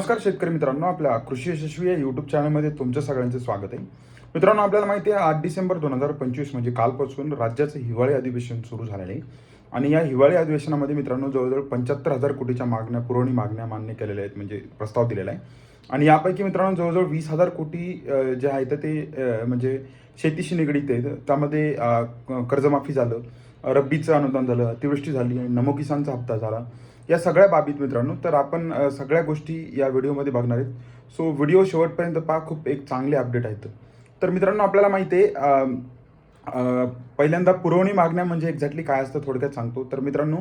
नमस्कार शेतकरी मित्रांनो आपल्या कृषी यशस्वी या यूट्यूब चॅनलमध्ये तुमचं सगळ्यांचं स्वागत आहे. मित्रांनो आपल्याला माहिती आहे आठ डिसेंबर दोन हजार पंचवीस म्हणजे कालपासून राज्याचं हिवाळी अधिवेशन सुरू झालेलं आहे. आणि या हिवाळी अधिवेशनामध्ये मित्रांनो जवळजवळ पंच्याहत्तर हजार कोटीच्या मागण्या पुरवणी मागण्या मान्य केलेल्या आहेत म्हणजे प्रस्ताव दिलेला आहे. आणि यापैकी मित्रांनो जवळजवळ वीस हजार कोटी जे आहेत ते म्हणजे शेतीशी निगडीत आहेत. त्यामध्ये कर्जमाफी झालं रब्बीचं अनुदान झालं अतिवृष्टी झाली आणि नमो किसानचा हप्ता झाला. या सगळ्या बाबीत मित्रांनो तर आपण सगळ्या गोष्टी या व्हिडिओमध्ये बघणार आहेत. सो व्हिडिओ शेवटपर्यंत पहा खूप एक चांगले अपडेट आहेत. तर मित्रांनो आपल्याला माहिती आहे पहिल्यांदा पुरवणी मागण्या म्हणजे एक्झॅक्टली काय असतं थोडक्यात सांगतो. तर मित्रांनो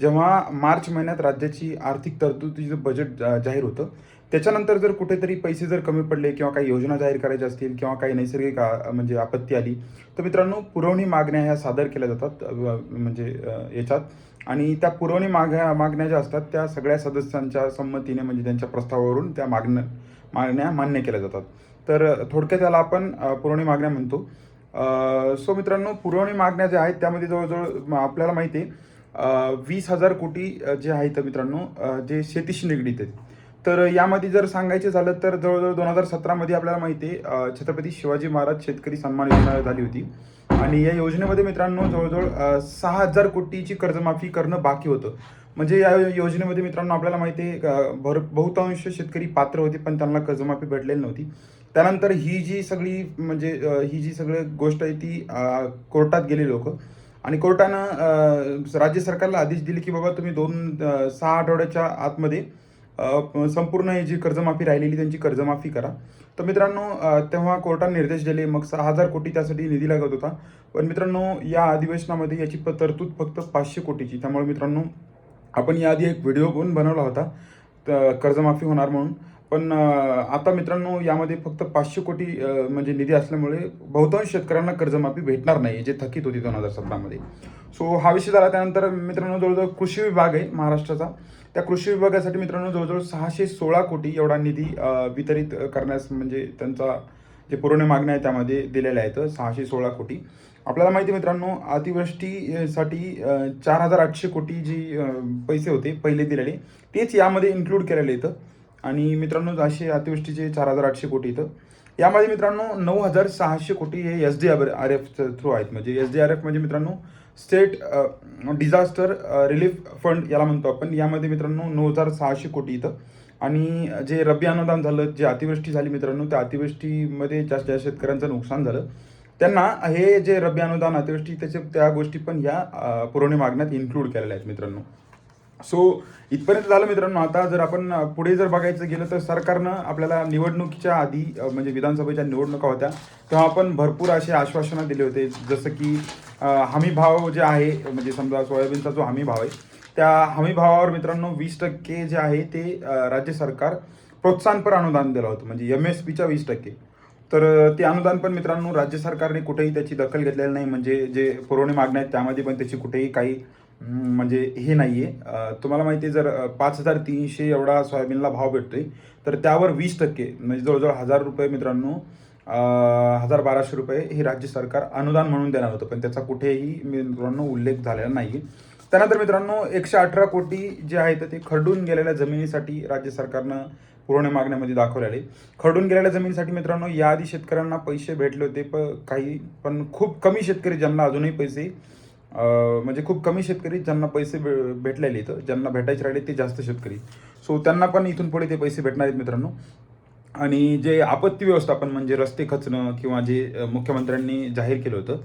जेव्हा मार्च महिन्यात राज्याची आर्थिक तरतुदीचं बजेट जाहीर होतं त्याच्यानंतर जर कुठेतरी पैसे जर कमी पडले किंवा काही योजना जाहीर करायच्या असतील किंवा काही नैसर्गिक म्हणजे आपत्ती आली तर मित्रांनो पुरवणी मागण्या ह्या सादर केल्या जातात म्हणजे याच्यात. आणि त्या पुरवणी मागण्या मागण्या ज्या असतात त्या सगळ्या सदस्यांच्या संमतीने म्हणजे त्यांच्या प्रस्तावावरून त्या मागण्या मागण्या मान्य केल्या जातात. तर थोडक्यात त्याला आपण पुरवणी मागण्या म्हणतो. सो मित्रांनो पुरवणी मागण्या ज्या आहेत त्यामध्ये जवळजवळ म- आपल्याला माहिती आहे वीस हजार कोटी जे आहेत मित्रांनो जे शेतीशी निगडीत आहेत. तर यामध्ये जर सांगायचे झालं तर जवळजवळ दोन हजार सतरामध्ये आपल्याला माहिती आहे छत्रपती शिवाजी महाराज शेतकरी सन्मान योजना झाली होती. आणि या योजनेमध्ये मित्रांनो जवळजवळ सहा हजार कोटीची कर्जमाफी करणं बाकी होतं. म्हणजे या योजनेमध्ये मित्रांनो आपल्याला माहिती आहे भर बहुतांश शेतकरी पात्र होते पण त्यांना कर्जमाफी भेटलेली नव्हती. त्यानंतर ही जी सगळी म्हणजे ही जी सगळी गोष्ट आहे ती कोर्टात गेली लोक. आणि कोर्टानं राज्य सरकारला आदेश दिले की बाबा तुम्ही दोन सहा आठवड्याच्या आतमध्ये संपूर्ण ही जी कर्जमाफी राहिलेली त्यांची कर्जमाफी करा. तर मित्रांनो तेव्हा कोर्टाने निर्देश दिले मग सहा हजार कोटी त्यासाठी निधी लागत होता. पण मित्रांनो या अधिवेशनामध्ये याची तरतूद फक्त पाचशे कोटीची. त्यामुळे मित्रांनो आपण याआधी एक व्हिडिओ पण बनवला होता कर्जमाफी होणार म्हणून. पण आता मित्रांनो यामध्ये फक्त पाचशे कोटी म्हणजे निधी असल्यामुळे बहुतांश शेतकऱ्यांना कर्जमाफी भेटणार नाही जे थकीत होती दोन हजार सतरामध्ये. सो हा विषय झाला. त्यानंतर मित्रांनो जवळजवळ कृषी विभाग आहे महाराष्ट्राचा. त्या कृषी विभागासाठी मित्रांनो जवळजवळ सहाशे सोळा कोटी एवढा निधी वितरित करण्यास म्हणजे त्यांचा जे पुरवणे मागण्या आहेत त्यामध्ये दिलेल्या आहेत. सहाशे सोळा कोटी. आपल्याला माहिती आहे मित्रांनो अतिवृष्टीसाठी चार हजार आठशे कोटी जी पैसे होते पहिले दिलेले तेच यामध्ये इन्क्लूड केलेले आहेत. आणि मित्रांनो असे अतिवृष्टीचे चार हजार आठशे कोटी इथं. यामध्ये मित्रांनो नऊ हजार सहाशे कोटी हे S D R R F through आहेत. म्हणजे एस डी आर एफ म्हणजे मित्रांनो स्टेट डिझास्टर रिलीफ फंड याला म्हणतो आपण. यामध्ये मित्रांनो नऊ हजार सहाशे कोटी इथं. आणि जे रब्बी अनुदान झालं जे अतिवृष्टी झाली मित्रांनो त्या अतिवृष्टीमध्ये ज्या ज्या शेतकऱ्यांचं नुकसान झालं. त्यांना हे जे रब्बी अनुदान अतिवृष्टी त्याचे त्या गोष्टी पण ह्या पुरवणी मागण्यात इन्क्लूड केलेल्या आहेत मित्रांनो. सो इथपर्यंत झालं मित्रांनो. आता जर आपण पुढे जर बघायचं गेलं तर सरकारनं आपल्याला निवडणुकीच्या आधी म्हणजे विधानसभेच्या निवडणुका होत्या तेव्हा आपण भरपूर असे आश्वासनं दिले होते. जसं की हमी भाव जे आहे म्हणजे समजा सोयाबीनचा जो हमी भाव आहे त्या हमी भावावर मित्रांनो वीस टक्के जे आहे ते राज्य सरकार प्रोत्साहनपर अनुदान दिलं होतं. म्हणजे एम एस पीच्या वीस टक्के. तर ते अनुदान पण मित्रांनो राज्य सरकारने कुठेही त्याची दखल घेतलेली नाही. म्हणजे जे पुरवणी मागण्या आहेत त्यामध्ये पण त्याची कुठेही काही म्हणजे हे नाही आहे तुम्हाला माहिती आहे जर पाच हजार तीनशे एवढा सोयाबीनला भाव भेटतो आहे तर त्यावर वीस टक्के म्हणजे जवळजवळ हजार रुपये मित्रांनो हजार बाराशे रुपये हे राज्य सरकार अनुदान म्हणून देणार होतं पण त्याचा कुठेही मित्रांनो उल्लेख झालेला नाही त्यानंतर मित्रांनो एकशे अठरा कोटी जे आहेत ते खरडून गेलेल्या जमिनीसाठी राज्य सरकारनं पुरवणे मागण्यामध्ये दाखवलेले. खरडून गेलेल्या जमिनीसाठी मित्रांनो याआधी शेतकऱ्यांना पैसे भेटले होते पण काही पण खूप कमी शेतकरी ज्यांना अजूनही पैसे म्हणजे खूप कमी शेतकरी ज्यांना पैसे भे- भेटलेले इथं ज्यांना भेटायचे राहिले ते जास्त शेतकरी. सो त्यांना पण इथून पुढे ते पैसे भेटणार आहेत मित्रांनो. आणि जे आपत्ती व्यवस्थापन म्हणजे रस्ते खचणं किंवा जे मुख्यमंत्र्यांनी जाहीर केलं होतं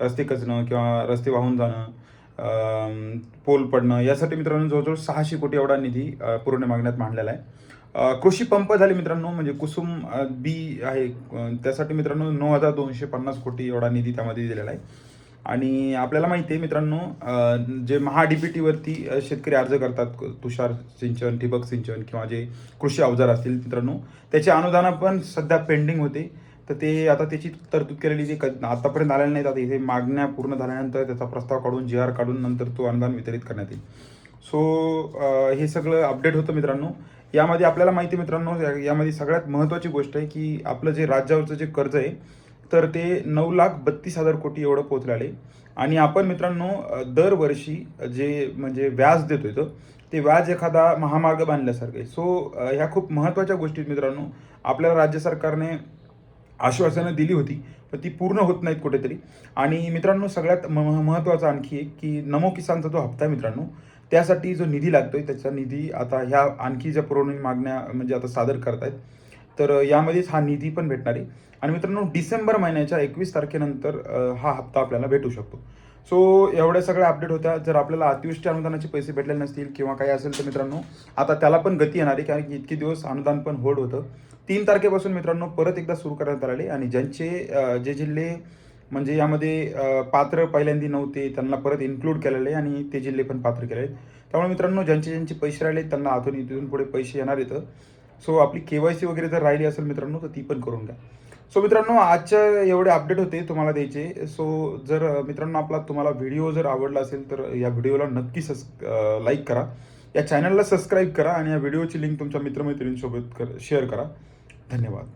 रस्ते खचणं किंवा रस्ते वाहून जाणं पोल पडणं यासाठी मित्रांनो जवळजवळ सहाशे कोटी एवढा निधी पूर्ण मागण्यात मांडलेला आहे. कृषी पंप झाले मित्रांनो म्हणजे कुसुम बी आहे त्यासाठी मित्रांनो नऊ हजार दोनशे पन्नास कोटी एवढा निधी त्यामध्ये दिलेला आहे. आणि आपल्याला माहिती आहे मित्रांनो जे महा डी शेतकरी अर्ज करतात तुषार सिंचन ठिबक सिंचन किंवा जे कृषी अवजार असतील मित्रांनो त्याचे अनुदान पण सध्या पेंडिंग होते. तर ते आता त्याची तरतूद केलेली जी क- आतापर्यंत आलेली नाहीत आता इथे मागण्या पूर्ण झाल्यानंतर त्याचा प्रस्ताव काढून जी आर काढून नंतर तो अनुदान वितरित करण्यात येईल. सो हे सगळं अपडेट होतं मित्रांनो. यामध्ये आपल्याला माहिती आहे मित्रांनो या- यामध्ये सगळ्यात महत्त्वाची गोष्ट आहे की आपलं जे राज्यावरचं जे कर्ज आहे तर ते नऊ लाख बत्तीस हजार कोटी एवढं पोचलेले आणि आपण मित्रांनो दरवर्षी जे म्हणजे व्याज देतोय तर ते व्याज एखादा महामार्ग बांधल्यासारखं आहे. सो ह्या खूप महत्त्वाच्या गोष्टी मित्रांनो. आपल्या राज्य सरकारने आश्वासनं दिली होती पण ती पूर्ण होत नाहीत कुठेतरी. आणि मित्रांनो सगळ्यात म महत्त्वाचं आणखी एक की नमो किसानचा जो हप्ता आहे मित्रांनो त्यासाठी जो निधी लागतोय त्याचा निधी आता ह्या आणखी ज्या पुरवणी मागण्या म्हणजे आता सादर करतायत तर यामध्येच हा निधी पण भेटणार आहे. आणि मित्रांनो डिसेंबर महिन्याच्या एकवीस तारखेनंतर हा हप्ता आपल्याला भेटू शकतो. सो एवढ्या सगळ्या अपडेट होत्या. जर आपल्याला अतिवृष्टी अनुदानाचे पैसे भेटलेले नसतील किंवा काही असेल तर मित्रांनो आता त्याला पण गती येणार आहे कारण की इतके दिवस अनुदान पण होल्ड होतं. तीन तारखेपासून मित्रांनो परत एकदा सुरू करण्यात आलेले आणि ज्यांचे जे जिल्हे म्हणजे यामध्ये पात्र पहिल्यांदा नव्हते त्यांना परत इन्क्लूड केलेले आहे आणि ते जिल्हे पण पात्र केले आहेत त्यामुळे मित्रांनो ज्यांचे ज्यांचे पैसे राहिले त्यांना अजून इथून पुढे पैसे येणार येतं सो आपली के वाय सी वगैरे जर राहिली असेल मित्रांनो तर ती पण करून घ्या. सो मित्रांनो आजच्या एवढे अपडेट होते तुम्हाला द्यायचे. सो जर मित्रांनो आपला तुम्हाला व्हिडिओ जर आवडला असेल तर या व्हिडिओला नक्की सस लाईक करा. या चॅनलला सबस्क्राईब करा आणि या व्हिडिओची लिंक तुमच्या मित्रमैत्रिणींसोबत कर शेअर करा. धन्यवाद.